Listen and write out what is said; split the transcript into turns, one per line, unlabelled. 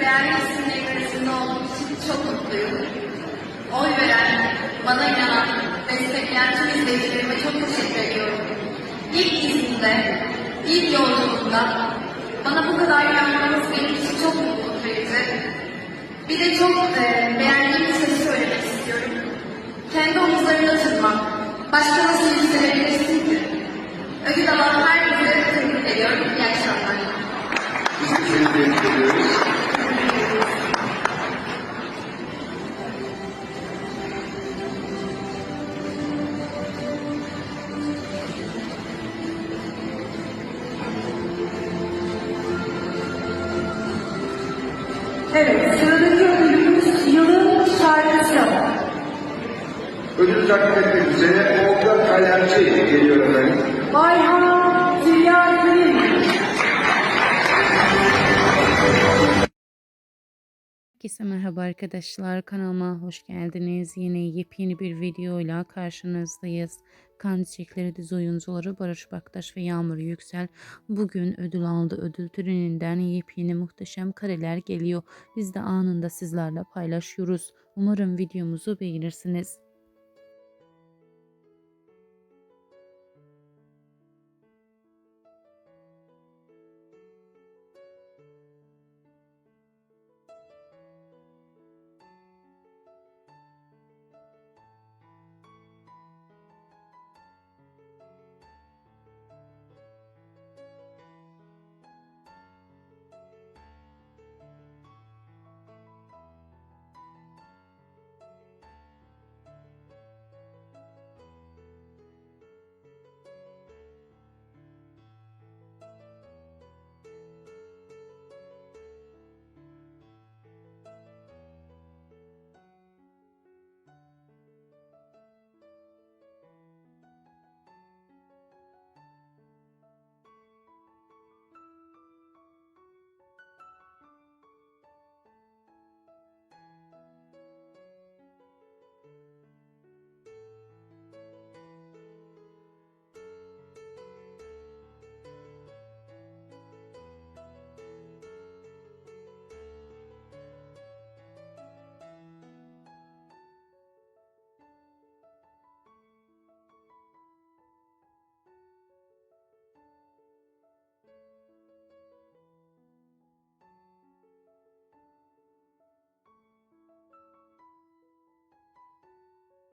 değerli isimlerin arasında için çok mutluyum. Oy veren, bana inanan, destekleyen tüm izleyicilerime çok teşekkür ediyorum. İlk izinde, ilk yolculuğunda bana bu kadar inanmanız benim için çok mutluluk verici. Bir de çok e, beğendiğim bir sözü söylemek istiyorum. Kendi omuzlarına tırman. Başka nasıl yükselebilirsin ki? Ödül alan
Evet, sıradaki ödülümüz yılın şarkısı.
Ödül takdim etmek üzere Olga Kalerci geliyor efendim.
Ayhan
Herkese merhaba arkadaşlar kanalıma hoş geldiniz. Yine yepyeni bir videoyla karşınızdayız. Kan Çiçekleri dizi oyuncuları Barış Baktaş ve Yağmur Yüksel bugün ödül aldı. Ödül töreninden yepyeni muhteşem kareler geliyor. Biz de anında sizlerle paylaşıyoruz. Umarım videomuzu beğenirsiniz.